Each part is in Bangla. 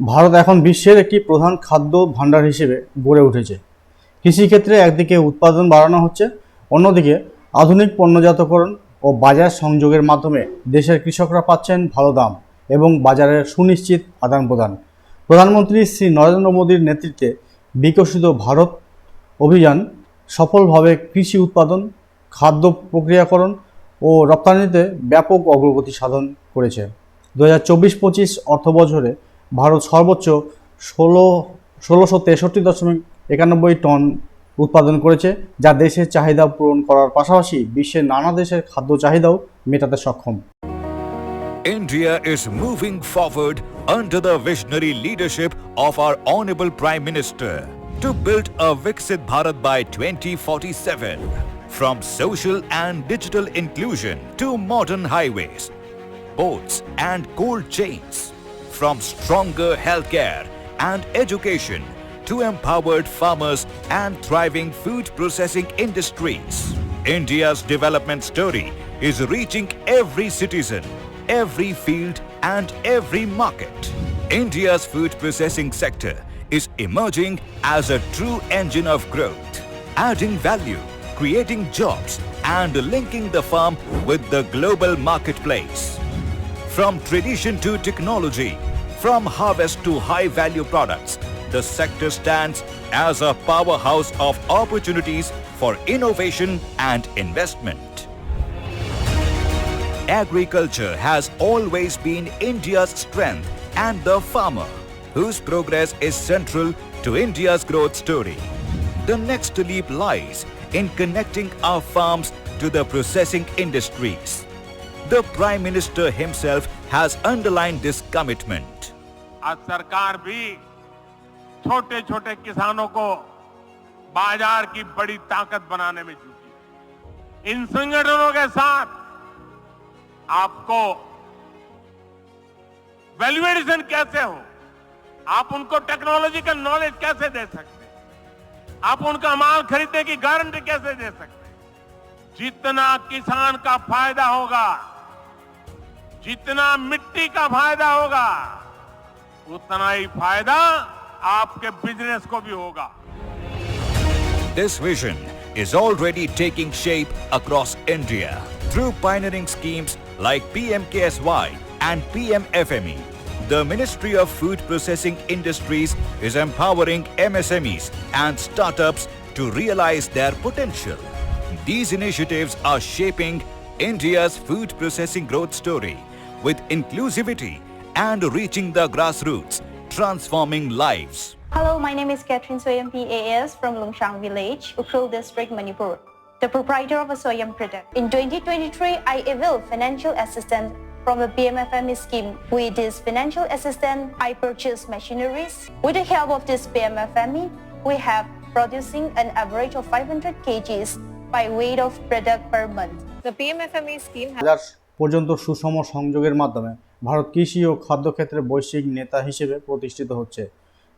ভারত এখন বিশ্বের একটি প্রধান খাদ্য ভাণ্ডার হিসেবে গড়ে উঠেছে। কৃষিক্ষেত্রে একদিকে উৎপাদন বাড়ানো হচ্ছে, অন্যদিকে আধুনিক পণ্যজাতকরণ ও বাজার সংযোগের মাধ্যমে দেশের কৃষকরা পাচ্ছেন ভালো দাম এবং বাজারের সুনিশ্চিত আদান প্রদান। প্রধানমন্ত্রী শ্রী নরেন্দ্র মোদীর নেতৃত্বে বিকশিত ভারত অভিযান সফলভাবে কৃষি উৎপাদন, খাদ্য প্রক্রিয়াকরণ ও রপ্তানিতে ব্যাপক অগ্রগতি সাধন করেছে। দু হাজার চব্বিশ পঁচিশ অর্থ বছরে ভারত সর্বোচ্চ ষোলো ষোলোশো তেষট্টি দশমিক একানব্বই টন উৎপাদন করেছে যা দেশের চাহিদা পূরণ করার পাশাপাশি বিশ্বের নানা দেশের খাদ্য চাহিদাও মেটাতে সক্ষম India is moving forward under the visionary leadership of our Honorable Prime Minister to build a Viksit Bharat by 2047. From social and digital inclusion to modern highways, ports and cold chains. From stronger healthcare and education to empowered farmers and thriving food processing industries. India's development story is reaching every citizen, every field and every market. India's food processing sector is emerging as a true engine of growth, adding value, creating jobs and linking the farm with the global marketplace. From tradition to technology, from harvest to high value products, the sector stands as a powerhouse of opportunities for innovation and investment. Agriculture has always been India's strength and the farmer, whose progress is central to India's growth story. The next leap lies in connecting our farms to the processing industries. The Prime Minister himself has underlined this commitment. आज सरकार भी छोटे छोटे किसानों को बाज़ार की बड़ी ताकत बनाने में जुटी है। इन संगठनों के साथ आपको वैल्यूएडिशन कैसे हो? आप उनको टेक्नोलॉजिकल नॉलेज कैसे दे सकते हैं? आप उनका माल खरीदने की गारंटी कैसे दे सकते हैं? जितना किसान का फ़ायदा होगा, जितना मिट्टी का फ़ायदा होगा उतना ही फायदा आपके बिजनेस को भी होगा This vision is already taking shape across India through pioneering schemes like PMKSY and PMFME. E. The Ministry of Food Processing Industries is empowering MSMEs and startups to realize their potential. These initiatives are shaping India's food processing growth story with inclusivity and reaching the grassroots, transforming lives. Hello, my name is Catherine Soyam PAS from Lungshang Village, Ukhrul District, Manipur, the proprietor of a Soyam product. In 2023, I availed financial assistance from the PMFME E scheme. With this financial assistance, I purchased machineries. With the help of this PMFME, E, we have producing an average of 500 kgs by weight of product per month. The PMFME E scheme has পর্যন্ত সুষম সংযোগের মাধ্যমে ভারত কৃষি ও খাদ্য ক্ষেত্রে বৈশ্বিক নেতা হিসেবে প্রতিষ্ঠিত হচ্ছে।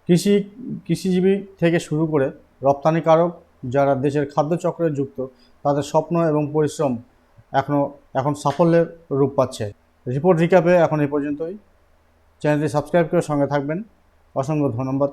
কৃষি, কৃষিজীবী থেকে শুরু করে রপ্তানিকারক যারা দেশের খাদ্য চক্রে যুক্ত, তাদের স্বপ্ন এবং পরিশ্রম এখনও এখন সাফল্যের রূপ পাচ্ছে। রিপোর্ট রিক্যাপে এখন এই পর্যন্তই। চ্যানেলটি সাবস্ক্রাইব করে সঙ্গে থাকবেন। অসংখ্য ধন্যবাদ।